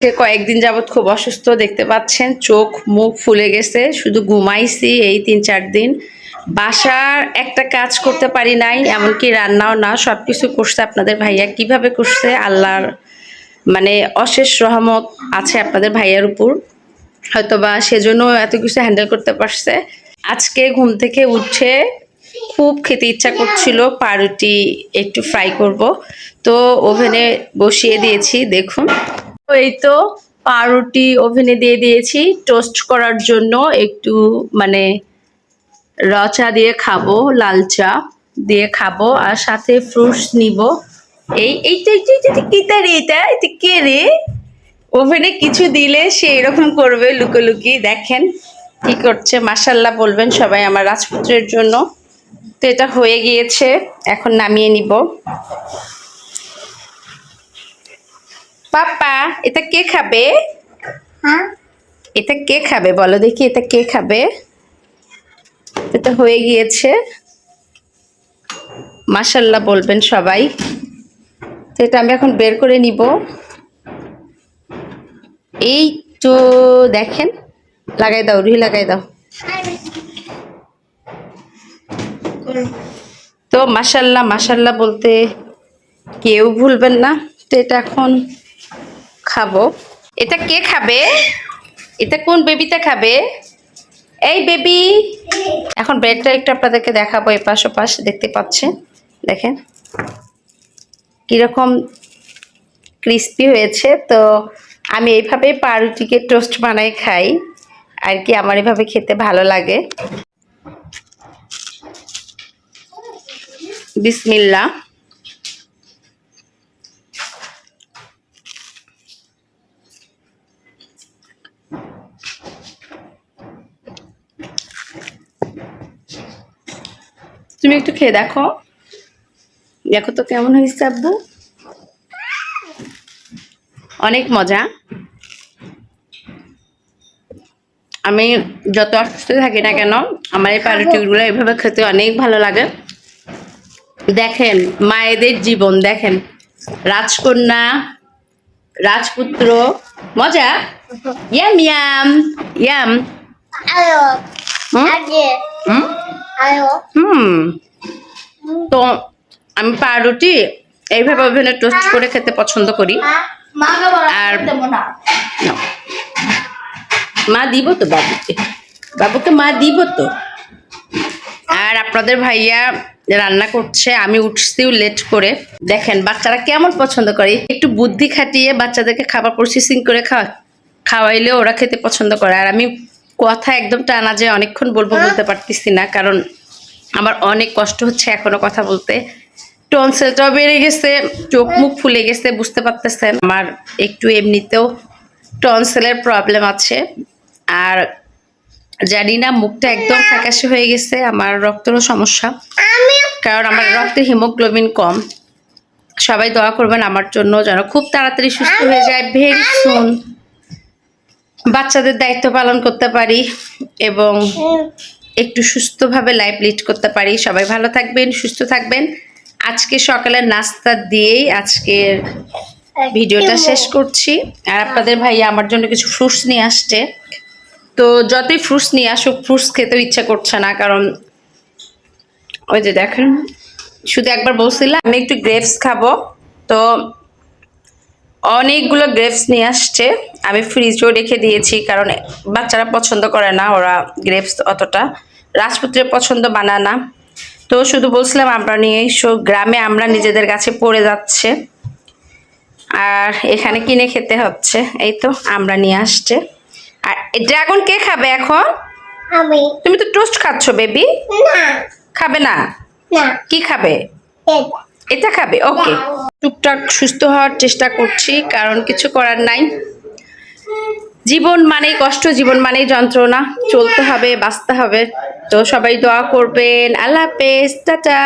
সে কয়েকদিন যাবৎ খুব অসুস্থ দেখতে পাচ্ছেন। চোখ, মুখ ফুলে গেছে, শুধু ঘুমাইছি এই তিন চার দিন। বাসার একটা কাজ করতে পারি নাই, এমনকি রান্নাও না সব কিছু করছে আপনাদের ভাইয়া। কীভাবে করছে? আল্লাহর মানে অশেষ রহমত আছে আপনাদের ভাইয়ার উপর। হয়তোবা সেজন্য এত কিছু হ্যান্ডেল করতে পারছে। আজকে ঘুম থেকে উঠে খুব খেতে ইচ্ছা করছিল পাউরুটি একটু ফ্রাই করব। তো ওভেনে বসিয়ে দিয়েছি, দেখুন। তো এই তো পাউরুটি ওভেনে দিয়ে দিয়েছি। টোস্ট করার জন্য একটু মানে র চা দিয়ে খাব, লাল চা দিয়ে খাব, আর সাথে ফ্রুটস নিব। এই এইটা কিতা রে এটা? এটা কে রে? ওভেনে কিছু দিলে সে এরকম করবে লুকোলুকি। দেখেন কি করছে। মাসাল্লাহ বলবেন সবাই আমার রাজপুত্রের জন্য। তো এটা হয়ে গিয়েছে। এখন নামিয়ে নিব। পাপা এটা কে খাবে? হ্যাঁ? এটা কে খাবে? বলো দেখি এটা কে খাবে? এটা হয়ে গিয়েছে। মাসাল্লাহ বলবেন সবাই। তো এটা আমি এখন বের করে নিব। এই তো দেখেন লাগাই দাও রুহি লাগাই দাও। তো মাসাল্লাহ মাসাল্লাহ বলতে কেউ ভুলবেন না। তো এটা এখন খাব। এটা কে খাবে? এটা কোন বেবিটা খাবে? এই বেবি। এখন ব্রেডটা একটু আপনাদেরকে দেখাবো এপাশ ওপাশ, দেখতে পাচ্ছেন? দেখেন। কীরকম ক্রিস্পি হয়েছে। তো আমি এইভাবে পাউরুটিকে টোস্ট বানাই খাই। আর কি আমার এভাবে খেতে ভালো লাগে। বিসমিল্লা তুমি একটু খেয়ে দেখো। দেখো তো কেমন হয়েছে আব্বু। অনেক মজা। আমি যত অসুস্থ থাকি না কেন, আমার এই পাউরুটিগুলো এভাবে খেতে অনেক ভালো লাগে। দেখেন, মায়েদের জীবন, দেখেন। রাজকন্যা, রাজপুত্র, মজা? Yum yum yum. হুম? হুম হুম তো আমি পাউরুটি এইভাবে ওভেনে টোস্ট করে খেতে পছন্দ করি। আর- না। নাও। মা দিব তো বাবুকে। বাবুকে মা দিব তো। আর আপনাদের ভাইয়া রান্না করছে আমি উঠতেও লেট করে। দেখেন বাচ্চারা কেমন পছন্দ করে। একটু বুদ্ধি খাটিয়ে বাচ্চাদেরকে খাবার প্রসেসিং করে খাওয়া খাওয়াইলে ওরা খেতে পছন্দ করে। আর আমি কথা একদম টানা যে অনেকক্ষণ বলব বলতে পারতেছি না কারণ আমার অনেক কষ্ট হচ্ছে এখনও কথা বলতে। টনসেলটাও বেড়ে গেছে চোখ মুখ ফুলে গেছে বুঝতে পারতেছেন। আমার একটু এমনিতেও টনসেলের প্রবলেম আছে। আর জানি না মুখটা একদম ফ্যাকাশে হয়ে গেছে আমার রক্তেরও সমস্যা। কারণ আমার রক্তে হিমোগ্লোবিন কম। সবাই দোয়া করবেন আমার জন্য যেন খুব তাড়াতাড়ি সুস্থ হয়ে যায়। ভেরি সুন বাচ্চাদের দায়িত্ব পালন করতে পারি এবং একটু সুস্থভাবে লাইফ লিড করতে পারি। সবাই ভালো থাকবেন সুস্থ থাকবেন। আজকে সকালের নাস্তা দিয়েই আজকের ভিডিওটা শেষ করছি। আর আপনাদের ভাইয়া আমার জন্য কিছু ফ্রুটস নিয়ে আসছে। তো যতই ফ্রুটস নিয়ে আসুক ফ্রুটস খেতেও ইচ্ছা করছে না কারণ ওই যে দেখেন শুধু একবার বলছিলাম আমি একটু গ্রেপস খাব। তো অনেকগুলো গ্রেপস নিয়ে আসছে। আমি ফ্রিজেও রেখে দিয়েছি কারণ বাচ্চারা পছন্দ করে না ওরা গ্রেপস অতটা। রাজপুত্রের পছন্দ বানানা তো শুধু বলছিলাম আমরা নিয়ে এসো। গ্রামে আমরা নিজেদের কাছে পড়ে যাচ্ছে। আর এখানে কিনে খেতে হচ্ছে। এই তো আমরা নিয়ে আসছে। আর ড্রাগন কে খাবে এখন? আমি। তুমি তো টোস্ট খাচ্ছ বেবি না। খাবে না? না। কি খাবে? এটা। এটা খাবে? ওকে টুকটাক সুস্থ হওয়ার চেষ্টা করছি, কারণ কিছু করার নাই। জীবন মানেই কষ্ট, জীবন মানেই যন্ত্রণা, চলতে হবে, বাঁচতে হবে। তো সবাই দোয়া করবেন। আল্লাহ হাফেজ, টাটা।